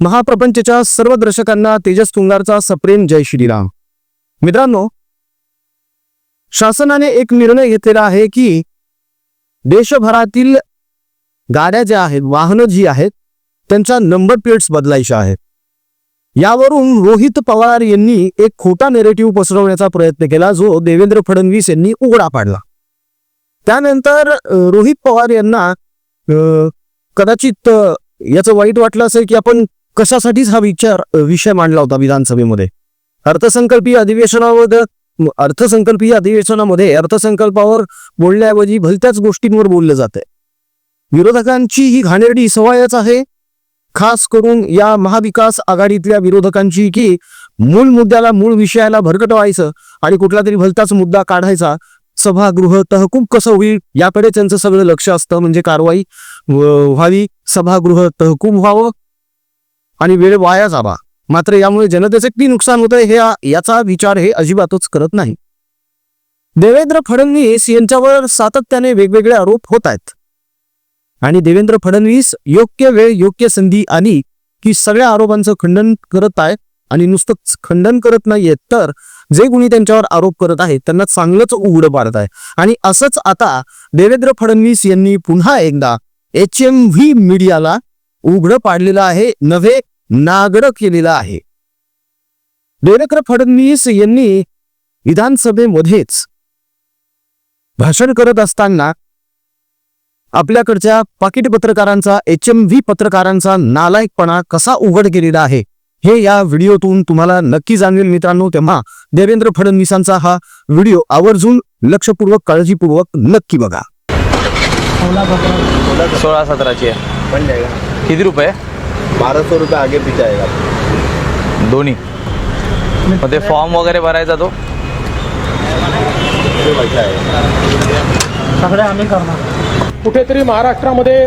महाप्रपंचच्या सर्व दर्शकांना तेजस तुंगारचा सप्रेम जय श्रीराम. मित्रांनो शासनाने एक निर्णय घेतलेला आहे की देशभरातील गाड्या ज्या आहेत वाहनं जी आहेत त्यांच्या नंबर प्लेट्स बदलायच्या आहेत. यावरून रोहित पवार यांनी एक खोटा नेरेटिव्ह पसरवण्याचा प्रयत्न केला जो देवेंद्र फडणवीस यांनी उघडा पाडला. त्यानंतर रोहित पवार यांना कदाचित याचं वाईट वाटलं असेल की आपण कशासाठीच हा विचार विषय मांडला होता विधानसभेमध्ये? अर्थसंकल्पीय अधिवेशनामध्ये अर्थसंकल्पीय अधिवेशनामध्ये अर्थसंकल्पावर बोलण्याऐवजी भलत्याच गोष्टींवर बोललं जाते विरोधकांची ही घाणेरडी सवयच आहे खास करून या महाविकास आघाडीतल्या विरोधकांची की मूळ मुद्द्याला मूळ विषयाला भरकटवायचं आणि कुठला तरी भलताच मुद्दा काढायचा. सभागृह तहकूब कसं होईल याकडे त्यांचं सगळं लक्ष असतं म्हणजे कारवाई व्हावी सभागृह तहकूब व्हावं आणि वेळ वाया जावा. मात्र यामुळे जनतेचे किती नुकसान होतंय हे याचा विचार हे अजिबातच करत नाही. देवेंद्र फडणवीस यांच्यावर सातत्याने वेगवेगळे आरोप होत आहेत. आणि देवेंद्र फडणवीस योग्य वेळ योग्य संधी आली की सगळ्या आरोपांचं खंडन करत आहे आणि नुसतंच खंडन करत नाहीयेत तर जे कुणी त्यांच्यावर आरोप करत आहेत त्यांना चांगलंच उघडं पाडत आहे. आणि असंच आता देवेंद्र फडणवीस यांनी पुन्हा एकदा एच एम व्ही मीडियाला उघडं पाडलेलं आहे नव्हे नागडं केलेलं आहे. देवेंद्र फडणवीस यांनी विधानसभेमध्येच भाषण करत असताना आपल्याकडच्या पाकिट पत्रकारांचा एच एम व्ही पत्रकारांचा नालायकपणा कसा उघड केलेला आहे हे या व्हिडिओतून तुम्हाला नक्की जाणवेल मित्रांनो. तेव्हा देवेंद्र फडणवीसांचा हा व्हिडिओ आवर्जून लक्षपूर्वक काळजीपूर्वक नक्की बघा. सोळा सतराची आहे. बन जाएगा। किती रुपये? बारह सौ रुपये आगे पीछे आएगा। दोन्ही। मग ते फॉर्म वगैरे भरायचा तो? सगळे आम्ही करणार. कुठेतरी महाराष्ट्रामध्ये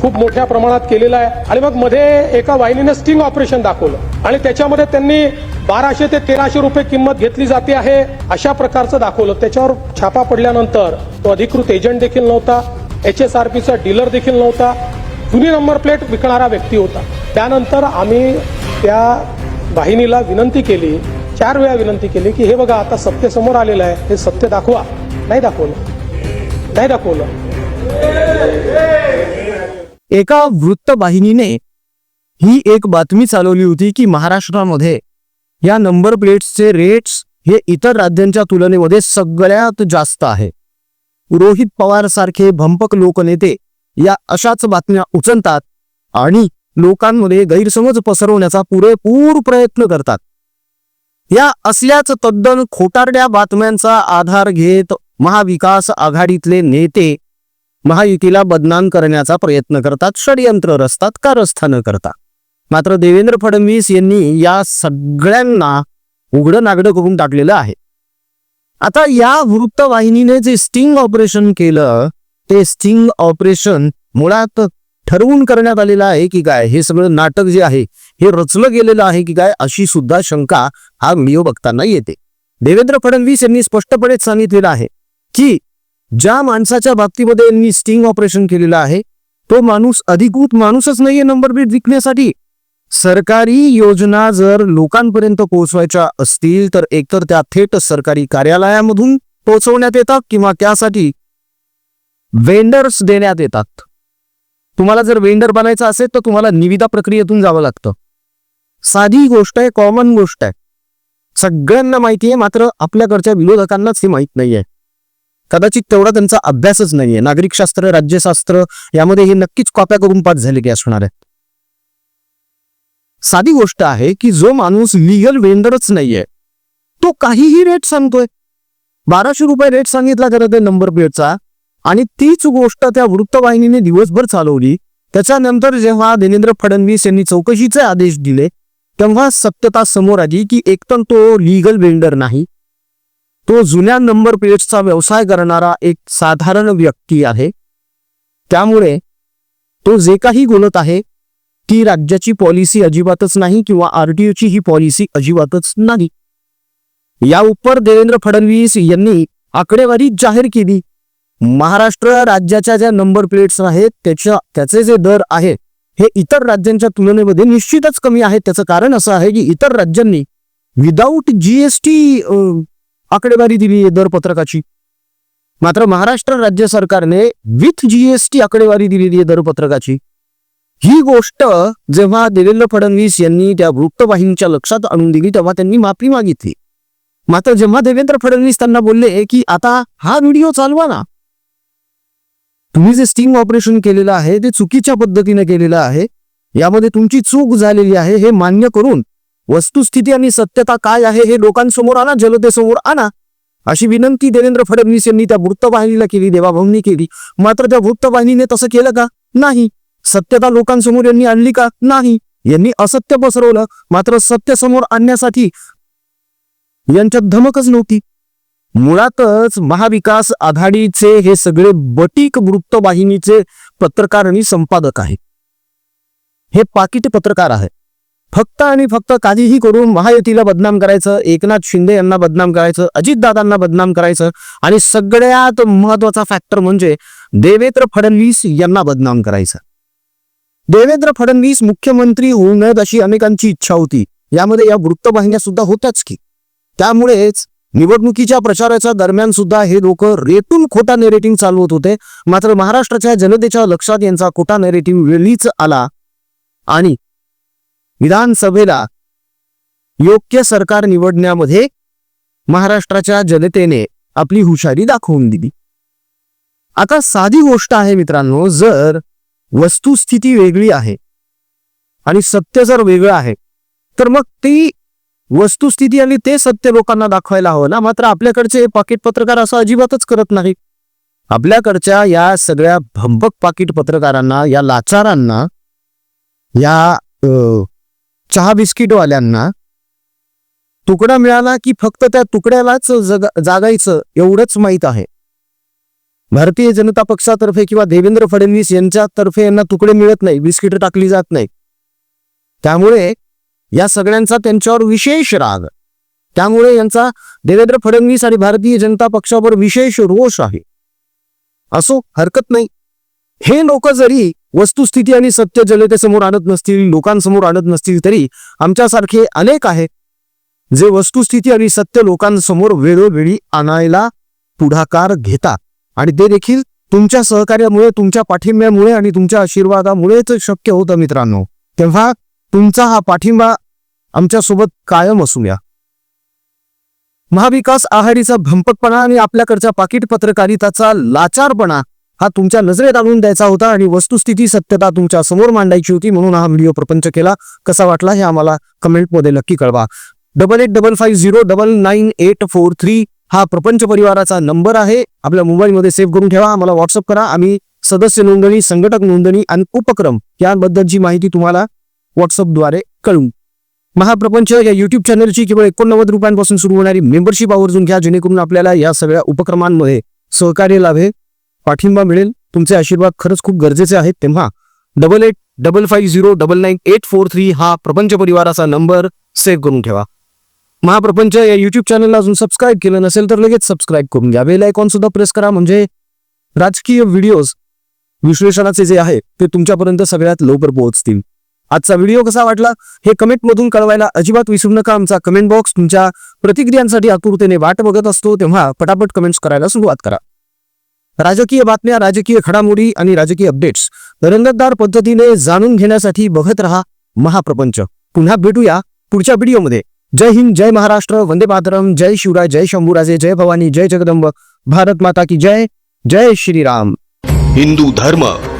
खूप मोठ्या प्रमाणात केलेलं आहे. आणि मग मध्ये एका वाहिनीने स्टिंग ऑपरेशन दाखवलं. आणि त्याच्यामध्ये त्यांनी बाराशे ते तेराशे रुपये किंमत घेतली जाते आहे अशा प्रकारचं दाखवलं. त्याच्यावर छापा पडल्यानंतर तो अधिकृत एजंट देखील नव्हता. एच एस आर पीचा डीलर देखील नव्हता. जुनी नंबर प्लेट विकणारा व्यक्ती होता. त्यानंतर आम्ही त्या वाहिनीला विनंती केली चार वेळा विनंती केली की हे बघा आता सत्य समोर आलेलं आहे. हे सत्य दाखवा. नाही दाखवलं. नाही दाखवलं. एका वृत्तवाहिनीने ही एक बातमी चालवली होती की महाराष्ट्रामध्ये या नंबर प्लेट्सचे रेट्स हे इतर राज्यांच्या तुलनेमध्ये सगळ्यात जास्त आहे. रोहित पवार सारखे भंपक लोकनेते या अशाच बातम्या उचलतात आणि लोकांमध्ये गैरसमज पसरवण्याचा पुरेपूर प्रयत्न करतात. या असल्याच तद्दन खोटारड्या बातम्यांचा आधार घेत महाविकास आघाडीतले नेते महायुतीला बदनाम करण्याचा प्रयत्न करतात षडयंत्र रचतात का रस्ता करता मात्र देवेंद्र फडणवीस यांनी या सगळ्यांना उघडं नागडं करून टाकलेलं आहे. आता या वृत्तवाहिनीने जे स्टिंग ऑपरेशन केलं ते स्टिंग ऑपरेशन मुळात ठरवून करण्यात आलेलं आहे की काय? हे सगळं नाटक जे आहे हे रचलं गेलेलं आहे की काय? अशी सुद्धा शंका हा व्हिडिओ बघताना येते. देवेंद्र फडणवीस यांनी स्पष्टपणे सांगितलेलं आहे की ज्या माणसाच्या बाबतीमध्ये यांनी स्टिंग ऑपरेशन केलेलं आहे तो माणूस अधिकृत माणूसच नाहीये नंबर प्लेट विकण्यासाठी. सरकारी योजना जर लोकांपर्यंत पोहोचवायच्या असतील तर एकतर त्या थेट सरकारी कार्यालयामधून पोहोचवण्यात येतात किंवा त्यासाठी वेंडर्स देण्यात येतात. तुम्हाला जर वेंडर बनायचं असेल तर तुम्हाला निविदा प्रक्रियेतून जावं लागतं. साधी गोष्ट आहे कॉमन गोष्ट आहे. सगळ्यांना माहिती आहे मात्र आपल्याकडच्या विरोधकांनाच हे माहीत नाहीये. कदाचित तेवढा त्यांचा अभ्यासच नाहीये. नागरिकशास्त्र राज्यशास्त्र यामध्ये हे नक्कीच कॉप्या करून पाठ झाले की असणार आहे. साधी गोष्ट आहे की जो माणूस लिगल वेंडरच नाहीये तो काहीही रेट सांगतोय. बाराशे रुपये रेट सांगितला खरं ते नंबर प्लेटचा आणि तीच गोष्ट त्या वृत्तवाहिनीने दिवसभर चालवली. त्याच्यानंतर जेव्हा देवेंद्र फडणवीस यांनी चौकशीचे आदेश दिले तेव्हा सत्यता समोर आली की एकतर तो लीगल बेंडर नाही. तो जुन्या नंबर प्लेट्सचा व्यवसाय करणारा एक साधारण व्यक्ती आहे. त्यामुळे तो जे काही बोलत आहे ती राज्याची पॉलिसी अजिबातच नाही किंवा आरटीओची ही पॉलिसी अजिबातच नाही. या उपर देवेंद्र फडणवीस यांनी आकडेवारी जाहीर केली. महाराष्ट्र राज्याच्या ज्या नंबर प्लेट्स आहेत त्याच्या त्याचे जे दर आहेत हे इतर राज्यांच्या तुलनेमध्ये निश्चितच कमी आहेत. त्याचं कारण असं आहे की इतर राज्यांनी विदाऊट जीएसटी आकडेवारी दिली आहे दर पत्रकाची मात्र महाराष्ट्र राज्य सरकारने विथ जीएसटी आकडेवारी दिलेली आहे दर पत्रकाची ही गोष्ट जेव्हा देवेंद्र फडणवीस यांनी त्या वृत्तवाहिनीच्या लक्षात आणून दिली तेव्हा त्यांनी माफी मागितली. मात्र जेव्हा देवेंद्र फडणवीस त्यांना बोलले की आता हा व्हिडिओ चालवा ना तुम्ही जे स्टिंग ऑपरेशन केलेलं आहे ते चुकीच्या पद्धतीने केलेलं आहे यामध्ये तुमची चूक झालेली आहे हे मान्य करून वस्तुस्थिती आणि सत्यता काय आहे हे लोकांसमोर आणा जनतेसमोर आणा. अशी विनंती देवेंद्र फडणवीस यांनी त्या वृत्तवाहिनीला केली देवाभाऊंनी केली. मात्र त्या वृत्तवाहिनीने तसं केलं का? नाही. सत्यता लोकांसमोर यांनी आणली का? नाही. यांनी असत्य पसरवलं मात्र सत्य समोर आणण्यासाठी यांच्यात धमकच नव्हती. मुळातच महाविकास आघाडीचे हे सगळे बटीक वृत्तवाहिनीचे पत्रकार आणि संपादक आहेत. हे पाकिट पत्रकार आहे फक्त आणि फक्त काहीही करून महायुतीला बदनाम करायचं एकनाथ शिंदे यांना बदनाम करायचं अजितदादांना बदनाम करायचं आणि सगळ्यात महत्त्वाचा फॅक्टर म्हणजे देवेंद्र फडणवीस यांना बदनाम करायचं. देवेंद्र फडणवीस मुख्यमंत्री होऊ नयेत अशी अनेकांची इच्छा होती. यामध्ये या वृत्तवाहिन्या सुद्धा होत्याच की. त्यामुळेच निवडणुकीच्या प्रचाराच्या दरम्यान सुद्धा हे लोक रेटून खोटा नेरेटिंग चालवत होते. मात्र महाराष्ट्राच्या जनतेच्या लक्षात यांचा खोटा नेरेटिंग वेळीच आला आणि विधानसभेला योग्य सरकार निवडण्यामध्ये महाराष्ट्राच्या जनतेने आपली हुशारी दाखवून दिली. आता साधी गोष्ट आहे मित्रांनो जर वस्तुस्थिती वेगळी आहे आणि सत्य जर वेगळं आहे तर मग ती वस्तुस्थिती आणि ते सत्य लोकांना दाखवायला हवं ना? मात्र आपल्याकडचे पाकिट पत्रकार असं अजिबातच करत नाही आपल्याकडच्या या सगळ्या भंबक पाकिट पत्रकारांना या लाचारांना या चहा बिस्किटवाल्यांना तुकडा मिळाला की फक्त त्या तुकड्यालाच जग जागायचं एवढंच माहीत आहे. भारतीय जनता पक्षातर्फे किंवा देवेंद्र फडणवीस यांच्यातर्फे यांना तुकडे मिळत नाही बिस्किट टाकली जात नाही त्यामुळे या सगळ्यांचा त्यांच्यावर विशेष राग. त्यामुळे यांचा देवेंद्र फडणवीस आणि भारतीय जनता पक्षावर विशेष रोष आहे. असो हरकत नाही. हे लोक जरी वस्तुस्थिती आणि सत्य जनतेसमोर आणत नसतील लोकांसमोर आणत नसतील तरी आमच्यासारखे अनेक आहेत जे वस्तुस्थिती आणि सत्य लोकांसमोर वेळोवेळी आणायला पुढाकार घेतात. आणि ते देखील तुमच्या सहकार्यामुळे तुमच्या पाठिंब्यामुळे आणि तुमच्या आशीर्वादामुळेच शक्य होतं मित्रांनो. तेव्हा तुमचा हा पाठिंबा आमच्यासोबत कायम असू द्या महाविकास आघाडीचा भंपकपणा आणि आपल्याकडच्या पाकिट पत्रकारिताचा लाचारपणा हा तुमच्या नजरेत आणून द्यायचा होता आणि वस्तुस्थिती सत्यता तुमच्यासमोर मांडायची होती म्हणून हा व्हिडिओ प्रपंच केला. कसा वाटला हे आम्हाला कमेंटमध्ये नक्की कळवा. Double eight double five zero double nine eight four three हा प्रपंच परिवाराचा नंबर आहे. आपल्या मोबाईलमध्ये सेव्ह करून ठेवा. आम्हाला व्हॉट्सअप करा. आम्ही सदस्य नोंदणी संघटक नोंदणी आणि उपक्रम याबद्दलची माहिती तुम्हाला व्हॉट्सअपद्वारे कळवू महाप्रपंच या युट्यूब चॅनलची केवळ एकोणनव्वद रुपयांपासून सुरू होणारी मेंबरशिप आवर्जून घ्या जेणेकरून आपल्याला या सगळ्या उपक्रमांमध्ये सहकार्य लाभे पाठिंबा मिळेल. तुमचे आशीर्वाद खरंच खूप गरजेचे आहेत. तेव्हा double eight double five zero double nine eight four three हा प्रपंच परिवाराचा नंबर सेव्ह करून ठेवा. महाप्रपंच या युट्यूब चॅनलला अजून सबस्क्राईब केलं नसेल तर लगेच सबस्क्राईब करून घ्या. बेल आयकॉन सुद्धा प्रेस करा. म्हणजे राजकीय व्हिडिओज विश्लेषणाचे जे आहे ते तुमच्यापर्यंत सगळ्यात लवकर पोहोचतील. आजचा व्हिडिओ कसा वाटला हे कमेंट मधून कळवायला अजिबात विसरू नका. आमचा कमेंट बॉक्स तुमच्या प्रतिक्रियांसाठी आतुरतेने वाट बघत असतो. तेव्हा पटापट कमेंट्स करायला सुरुवात करा. राजकीय बातम्या राजकीय घडामोडी आणि राजकीय अपडेट्स रंगतदार पद्धतीने जाणून घेण्यासाठी बघत रहा महाप्रपंच. पुन्हा भेटूया पुढच्या व्हिडिओमध्ये. जय हिंद जय महाराष्ट्र वंदे मातरम जय शिवराय जय शंभूराजे जय भवानी जय जगदंब भारत माता की जय जय श्रीराम. हिंदू धर्म